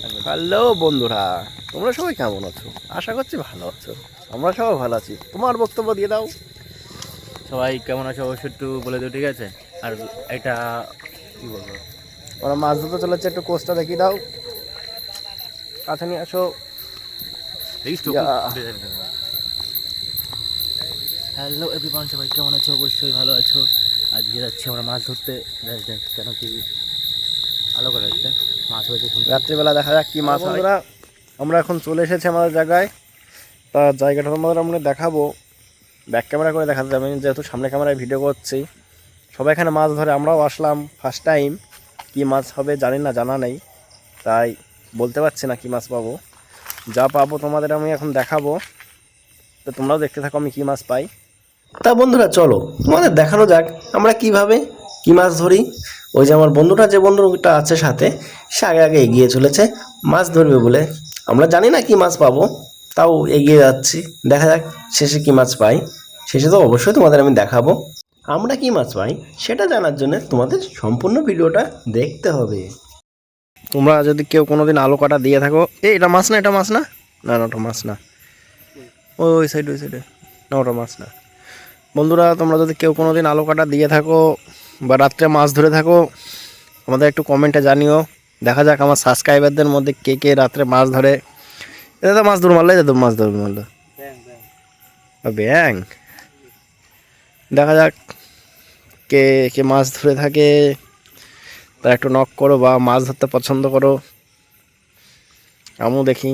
Hello বন্ধুরা তোমরা সবাই কেমন আছো? আশা করছি ভালো আছো। আমরা সবাই ভালো আছি। তোমার বক্তব্য দিয়ে দাও। সবাই কেমন আছো অবশ্যই একটু বলে দিও ঠিক আছে? আর এটা কি বলব? আমরা মাছ ধরতে চলেছে একটু কোচটা দেখিয়ে দাও। কাছে নিয়ে আসো। হ্যালো এভরিওয়ান সবাই কেমন আছো? অবশ্যই ভালো আছো। আজকে যাচ্ছি আমরা মাছ ধরতে। দেখ দেখ কেন কি ভালো করে মাছ হয়েছে রাত্রিবেলা দেখা যাক কি মাছ বন্ধুরা আমরা এখন চলে এসেছি আমাদের জায়গায়। তা জায়গাটা তোমাদের আমরা দেখাবো। ব্যাক ক্যামেরা করে দেখাতে যাবে যেহেতু সামনে ক্যামেরায় ভিডিও করছি। সবাই এখানে মাছ ধরে আমরাও আসলাম ফার্স্ট টাইম কি মাছ হবে জানি না জানা নেই। তাই বলতে পারছি না কি মাছ পাবো। যা পাবো তোমাদের আমি এখন দেখাবো। তো তোমরাও দেখতে থাকো আমি কি মাছ পাই। তা বন্ধুরা চলো। তোমাদের দেখানো যাক আমরা কীভাবে কি মাছ ধরি? ওই যে আমার বন্ধুটা যে বন্ধুটা আছে সাথে, সে আগে আগে এগিয়ে চলেছে। মাছ ধরবে বলে। আমরা জানি না কি মাছ পাবো, তাও এগিয়ে যাচ্ছি। দেখা যাক শেষে কি মাছ পাই। শেষে তো অবশ্যই তোমাদের আমি দেখাবো। আমরা কি মাছ পাই, সেটা জানার জন্য তোমাদের সম্পূর্ণ ভিডিওটা দেখতে হবে। তোমরা যদি কেউ কোনোদিন আলো কাটা দিয়ে থাকো, এই, এটা মাছ না, এটা মাছ না? না না, ওটা মাছ না। ওই ওই সাইড ওই সাইডে না, ওটা মাছ না। বন্ধুরা, তোমরা যদি কেউ কোনো দিন আলো কাটা দিয়ে থাকো বা রাত্রে মাছ ধরে থাকো, আমাদের একটু কমেন্টে জানিও। দেখা যাক আমার সাবস্ক্রাইবারদের মধ্যে কে কে রাত্রে মাছ ধরে। এটা তো মাছ ধর মারলে এটা তো মাছ ধর মারলো। ব্যাং। দেখা যাক কে কে মাছ ধরে থাকে। তা একটু নক করো বা মাছ ধরতে পছন্দ করো। আমিও দেখি।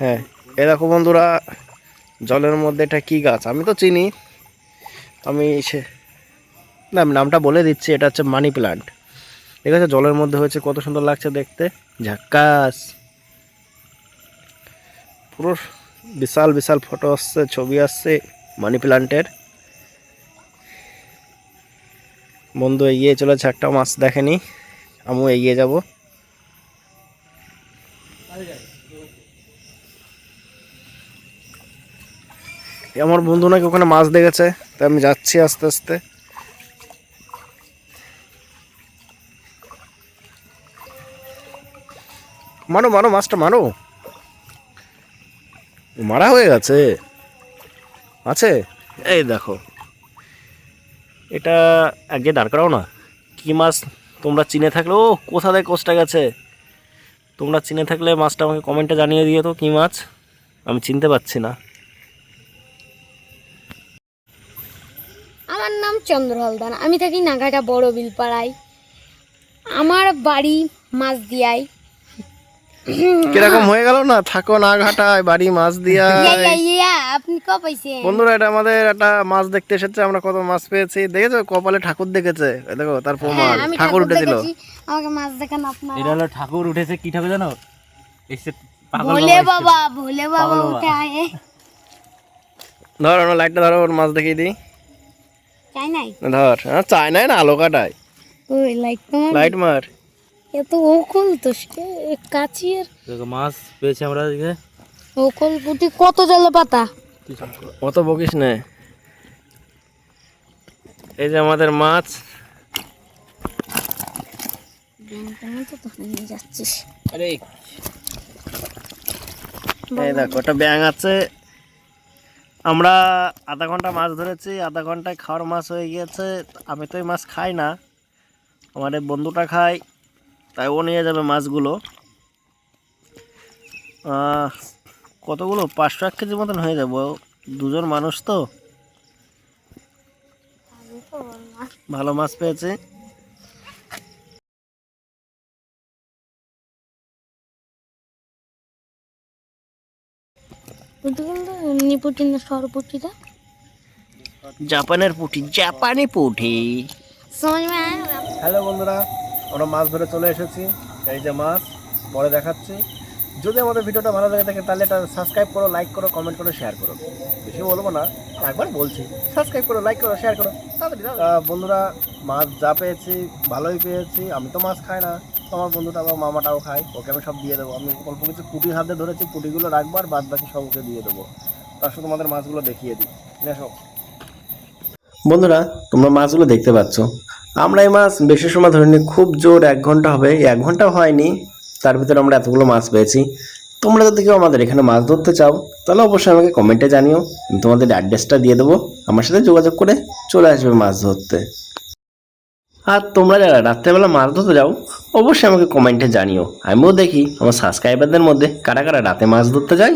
হ্যাঁ এ দেখো বন্ধুরা, জলের মধ্যে এটা কি গাছ? আমি তো চিনি। আমি সে না নামটা বলে দিচ্ছি, এটা হচ্ছে মানি প্লান্ট ঠিক আছে, জলের মধ্যে হয়েছে, কত সুন্দর লাগছে দেখতে। ঝাক্কাস। পুরো বিশাল বিশাল ফটো আসছে, ছবি আসছে মানি প্লান্টের বন্ধু, এগিয়ে চলেছে একটা মাছ দেখেনি। আমিও এগিয়ে যাব। আমার বন্ধু নাকি ওখানে মাছ দেখেছে, তাই আমি যাচ্ছি আস্তে আস্তে। মারো মারো মাছটা মারো। মারা হয়ে গেছে। আছে? এই দেখো। এটা আগে দাঁড় করাও না। কি মাছ তোমরা চিনে থাকলে? ও কোথা থেকে কোষটা গেছে? তোমরা চিনে থাকলে মাছটা আমাকে কমেন্টে জানিয়ে দিও তো কী মাছ? আমি চিনতে পারছি না। আমার নাম চন্দ্র হালদার। আমি থাকি নাগাটা বড় বিলপাড়ায়। আমার বাড়ি মাছদিয়ায় কীরকম হয়ে গেল না? থাকো না ঘাটায় বাড়ি মাছ দিয়া ইয়া, ইয়া, ইয়া, আপনি ক পাইছেন? বন্ধুরা এটা আমাদের একটা মাছ দেখতে এসেছে আমরা কত মাছ পেয়েছি। দেখেছ? কপালে ঠাকুর দেখেছে। দেখো তার প্রমাণ। হ্যাঁ, ঠাকুর উঠেছিল। আমাকে মাছ দেখান আপনারা। এটা হলো ঠাকুর উঠেছে কি ঠাকুর জানো? এসে পাগল বাবা ভোলে বাবা উঠে আয়ে ধর লাইটটা ধরো ওর মাছ দেখিয়ে দিই। চাই নাই? ধর হ্যাঁ চাই নাই না আলো কাটায়। ওই লাইক তোমার লাইট মার। এত ওকল তো সে কাচির দেখো মাছ পেয়েছি আমরা আজকে। ওকল পুটি কত জলে পাতা? অত বকিস না। এই যে আমাদের মাছ। তো তো নিয়ে যাচ্ছিস আরে এই দেখো একটা ব্যাং আছে। আমরা আধা ঘণ্টা মাছ ধরেছি আধা ঘন্টায় খাওয়ার মাছ হয়ে গিয়েছে। আমি তো এই মাছ খাই না। আমার এই বন্ধুটা খায়। তাই ও নিয়ে যাবে মাছগুলো। আহ, কতগুলো? পাঁচশো এক কেজির মতন হয়ে যাব। দুজন মানুষ তো। ভালো মাছ পেয়েছে। এমনি পুটি। না সর পুটিটা জাপানের পুঁটি। জাপানি পুঁটি হ্যালো বন্ধুরা। আমরা মাছ ধরে চলে এসেছি। এই যে মাছ, পরে দেখাচ্ছি। যদি আমাদের ভিডিওটা ভালো লেগে থাকে, তাহলে এটা সাবস্ক্রাইব করো লাইক করো কমেন্ট করো শেয়ার করো। বেশি বলব না, একবার বলছি। সাবস্ক্রাইব করো লাইক করো শেয়ার করো। বন্ধুরা, মাছ যা পেয়েছি, ভালোই পেয়েছি। আমি তো মাছ খাই না। আমার বন্ধুটা বা মামাটাও খায়, ওকে আমি সব দিয়ে দেবো। আমি অল্প কিছু পুটি হাতে ধরেছি, পুটিগুলো রাখব আর বাদ বাকি সব ওকে দিয়ে দেবো। তার সাথে তোমাদের মাছগুলো দেখিয়ে দিই। এসো বন্ধুরা, তোমরা মাছগুলো দেখতে পাচ্ছ। আমরা এই মাছ বেশি সময় ধরিনি, খুব জোর এক ঘণ্টা হবে। এক ঘণ্টা হয়নি, তার ভিতরে আমরা এতগুলো মাছ পেয়েছি। তোমরা যদি কেউ আমাদের এখানে মাছ ধরতে চাও, তাহলে অবশ্যই আমাকে কমেন্টে জানিও, আমি তোমাদের অ্যাড্রেসটা দিয়ে দেবো। আমার সাথে যোগাযোগ করে চলে আসবে মাছ ধরতে। আর তোমরা যারা রাত্রেবেলা মাছ ধরতে যাও, অবশ্যই আমাকে কমেন্টে জানিও। আমিও দেখি আমার সাবস্ক্রাইবারদের মধ্যে কারা কারা রাতে মাছ ধরতে যায়।